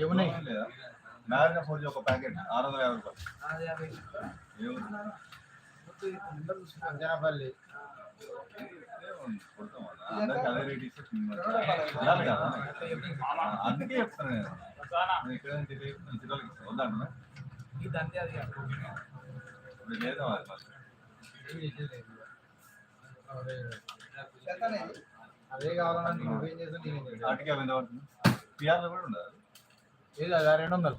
ఏమున్నాయి లేదా నారాయణ ఫోన్ ఒక ప్యాకెట్ ఆరు వందల యాభై రూపాయలు? అంజనాపల్లి. అందరికి అదే రేట్ ఇస్తే తినాలి కదా అందుకే చెప్తాను నేను ఇక్కడ ఇస్తాను వద్దాను చేద్దాం అది కావాలంటే నువ్వేం చేస్తాను ఆటికి ఎంత పడుతుంది పిఆర్లో కూడా ఉండదు ఏది అదా రెండు వందలు.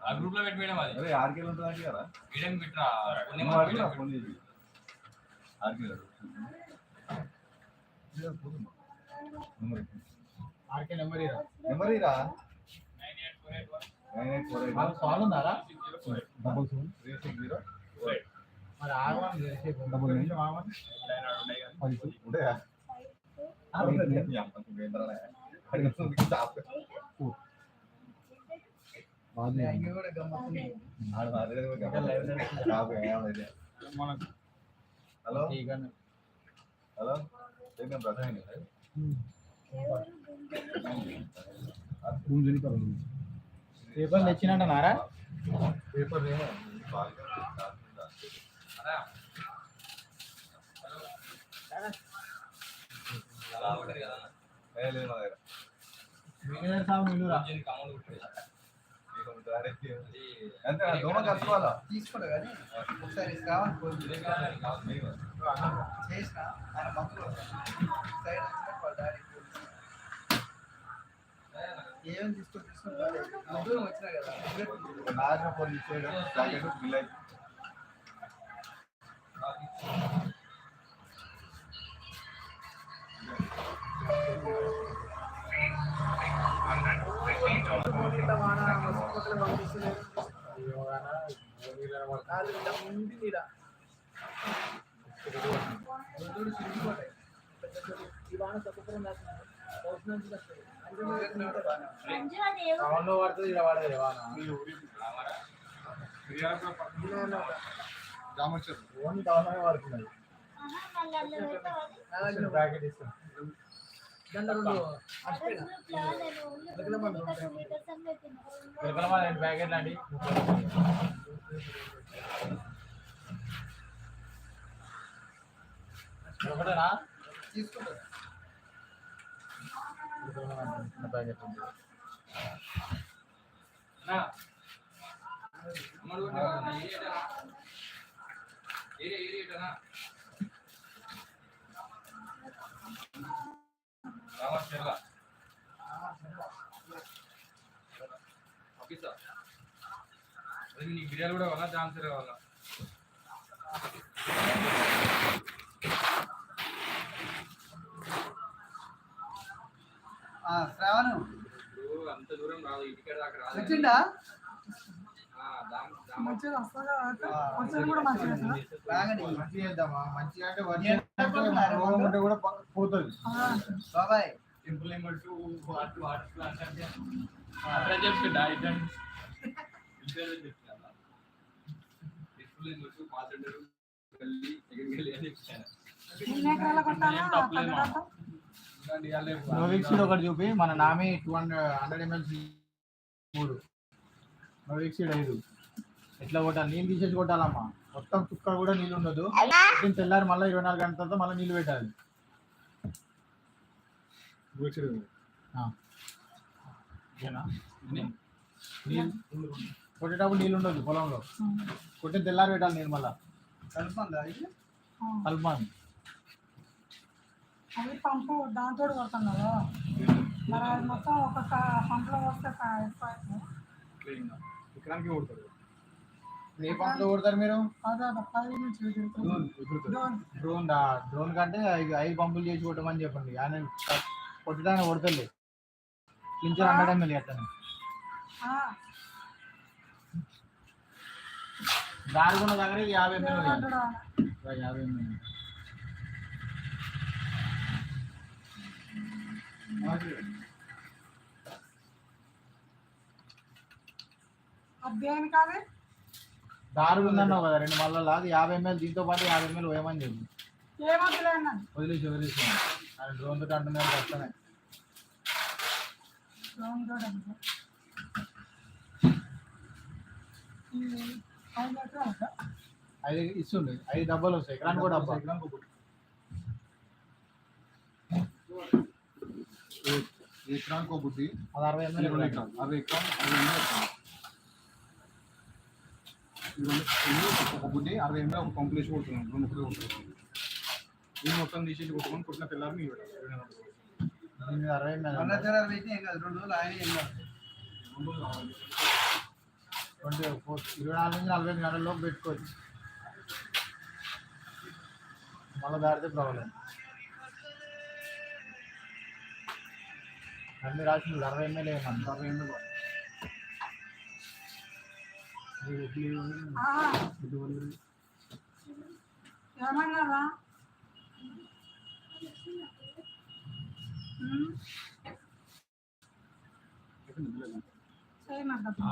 ఆ గ్రూప్లో పెట్టి మేడం అది. అదే ఆర్కేలు ఉంటుంది అంటే కదా? వీడియో పెట్టరా? కొన్ని ఫోన్ చేసి ఆర్కే గారు. నెంబర్ ఆర్కే నెంబర్ ఇరా. నెంబర్ ఇరా. Nine eight four eight call ఉందారా? Double seven three six zero మరి ఆగమని చేసి డబల్ నైన్. ఆగమని ఉంటాయా హలో హలో ఏంటంటే ప్రధాని పేపర్ తెచ్చినట్టున్నారా పేపర్ అలా ఉంటది కదా లేదు మా దగ్గర మేనేజర్ సాబ్ నిలురా దీనికి అమౌంట్ ఉంటుంది మీకు ఉంటుంది. అరే, అంతే దోమ కట్టుకోవాలా కానీ ఒకసారి కావాలి చేసిన ఆయన మందులు సైడ్ వచ్చిన డాడీ ఏమేమి తీసుకుంటారు వచ్చినా కదా ఒక బిల్ అయితే నాలుగు ఇలా ఉంది ఇలా రోజులు చిరిగిపోతాయి ఈ వాన బాగా టౌన్లో పడుతుంది ఇక్కడ పడదు వాన రామచంద్ర ఓన్లీ టౌన్లోనే పడుతున్నది ప్యాకెట్ ఇస్తాం దాంట్లో రెండు ప్యాకెట్లు అండి ఒకటేనా? తీసుకుంటారు చిన్న ప్యాకెట్ ఉంది. అదే నీకు బిర్యానీ కూడా కావాలా డాన్సర్ కావాలా ఆ, శ్రావణు అంత దూరం రాదు ఇంటికాడ దాకా రాదు వచ్చిండా ఆ, దాం- దాం- మంచిగా వస్తుందా ఆ, కొంచెం కూడా మంచిగా వస్తుందా? బాగానే మంచిగా చేద్దామా మంచిగా అంటే వర్షం అంటే మన రోగం ఉంటే కూడా పో- పోతుంది బాబాయ్ simple number two what what అంటే అట్లా చెప్తుండా ఇద్దరు నోవిక్సిడ్ ఒకటి చూపి మన నామి టూ హండ్రెడ్ హండ్రెడ్ ఎంఎల్స్ మూడు. నోవిక్సిడ్ ఐదు. ఎట్లా కొట్టాలి? నీళ్ళు తీసేసి కొట్టాలమ్మా. మొత్తం చుక్క కూడా నీళ్ళు ఉండదు. పొద్దున్న తెల్లారి మళ్ళీ ఇరవై నాలుగు గంటల తర్వాత మళ్ళీ నీళ్ళు పెట్టాలి. ఆ. ఓకేనా? కొట్టేటప్పుడు నీళ్ళు ఉండదు పొలంలో. కొట్టిన తెల్లారి పెట్టాలి నీళ్ళు మళ్ళీ. కలుపుందా ఇది? కలపాలి అవి పంపు దాంతో కొడతాం కదా మరి అది మొత్తం ఒక పంపులో వస్తే. ఎకరానికి కొడతారు ఏ పంపులో కొడతారు మీరు. డ్రోన్. డ్రోన్. కంటే ఐదు ఐదు పంపులు చేసి కొట్టమని చెప్పండి. ఆయన కొట్టడానికి కొడతలే. కించర్ హండ్రెడ్ ఎంఎల్ అట్లా ఆ, దారుగున్న దగ్గర యాభై ఎంఎల్ అంటాడు ఆయన. యాభై ఎంఎల్ అది దేనికి అది దారు ఉందన్నావు కదా రెండు మళ్ళీ అది యాభై ఎంఎల్ దీంతో పాటు యాభై ఎంఎల్ వేయమని చెప్పి ఏమొద్దులే అన్నది వదిలేసి వదిలేసి ఆయన డ్రోన్ తోటి అంటున్నారు కష్టమే లాంగ్ రోడ్ అంటే ఈ ఐదు ఇస్తుంది ఐదు డబ్బాలు వస్తాయి. ఎకరానికి కూడా డబ్బా. ఎకరానికి ఒకటి. ఎకరానికి ఒక బుద్ధి. అది అరవై ఎనిమిది రెండు ఎకరాలు. అరవై ఎకరాలు అరవై ఎనిమిది ఎకరాలు ఒక బుద్ధి అరవై ఎనిమిది ఒక వేసి కొడుతున్నాం రెండు ఒకటి కొడుతున్నాం మొత్తం తీసేసి కొట్టుకొని కొట్టిన పెట్టాలి. దీని మీద అరవై ఎనిమిది రెండు రోజులు ఆయన రెండు రోజులు. ట్వంటీ ఇరవై నాలుగు నుంచి నలభై ఐదు గంటల లోపు పెట్టుకోవచ్చు. మళ్ళీ దాడితే ప్రాబ్లం అన్ని రాసింది అరవై ఎమ్మెల్యే ఏమన్నా అరవై ఆహా, ఏమన్నారా చేయమంటారు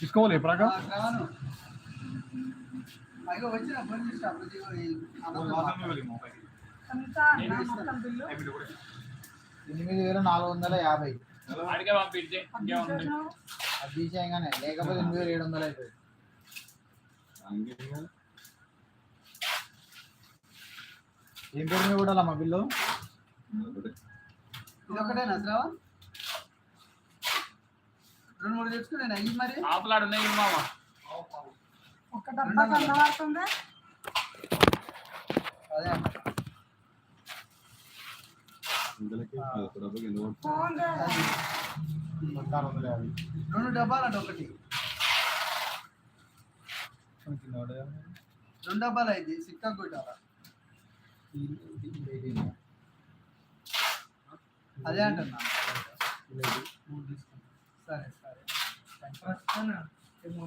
తీసుకోవాలి ఎప్పుడాక ఎనిమిది వేల నాలుగు వందల యాభై? అది తీసేయగానే లేకపోతే ఎనిమిది వేల ఏడు వందలు అవుతుంది ఏం పేరు మీద కూడా మా బిల్లు? ఇది ఒకటేనా శ్రావణ్? రెండు మూడు తెచ్చుకున్నాను అయ్యి మరి? ఆపలాడు ఉన్నాయి మామ. ఒక డబ్బా అదే రెండు ఒకటి. రెండు డబ్బాలు అయింది. సిక్క కొట్టాలా అదే అంటున్నా. సరే సరే.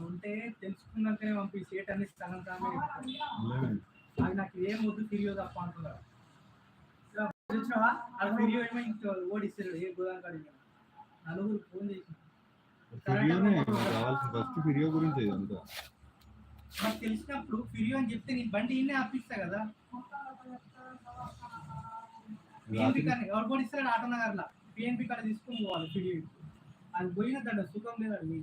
ఉంటే తెలుసుకున్నాకనే పంపి సేట్ అన్ని స్థలం కామే అది నాకు ఏం వద్దు ఫిరియో తప్ప అంటున్నారు. తెలిసినవా అది ఫిరియో ఏమో ఇంకా ఓడిస్తారు ఏ గోదాం కాడి నలుగురు ఫోన్ ఫస్ట్ వీడియో గురించి అంతా నాకు తెలిసినప్పుడు ఫిరియో అని చెప్తే నేను బండి ఇన్నే ఆపిస్తా కదా. పిఎన్పి కానీ ఎవరు కూడా ఇస్తాడు ఆటో నగర్లో పిఎన్పి కాడ తీసుకుని పోవాలి. ఫిరియో అది పోయిన దండ సుఖం లేదు అది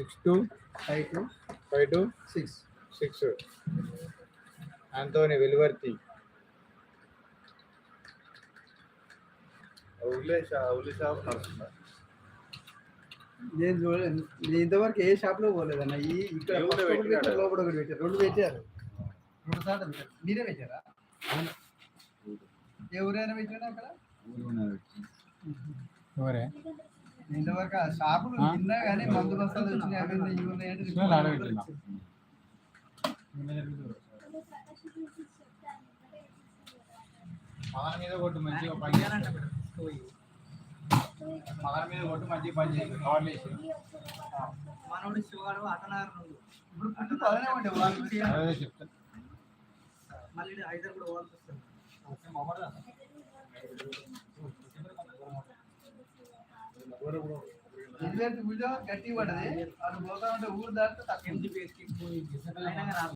six two five two five two six six Antony Veluvarthi నేను చూడలేదు నేను ఇంతవరకు ఏ షాప్లో పోలేదన్న ఈ ఇక్కడ లోపల ఒకటి పెట్టారు రెండు పెట్టారు. రెండు సార్లు పెట్టారు. మీరే పెట్టారా? ఎవరైనా పెట్టారా అక్కడ? ఎవరే? ఇంతవరకు షాపులు ఆ? విన్నా కానీ మందు బస్తాలు వచ్చినాయి అవి ఇవి మీద కొట్టు మంచిగా పని మీద కొట్టు మంచిగా పని చేయి కవర్లు వేసి మనోడు శివగాడు అతనారు నుండి ఇప్పుడు పుట్టి పదనే ఉండే వాళ్ళు మళ్ళీ ఐదారు కూడా వాళ్ళు వస్తారు ఇదివరకు భుజం గట్టి పడ్డది అది పోతా ఉంటే ఊరు దాటితే తక్కువ.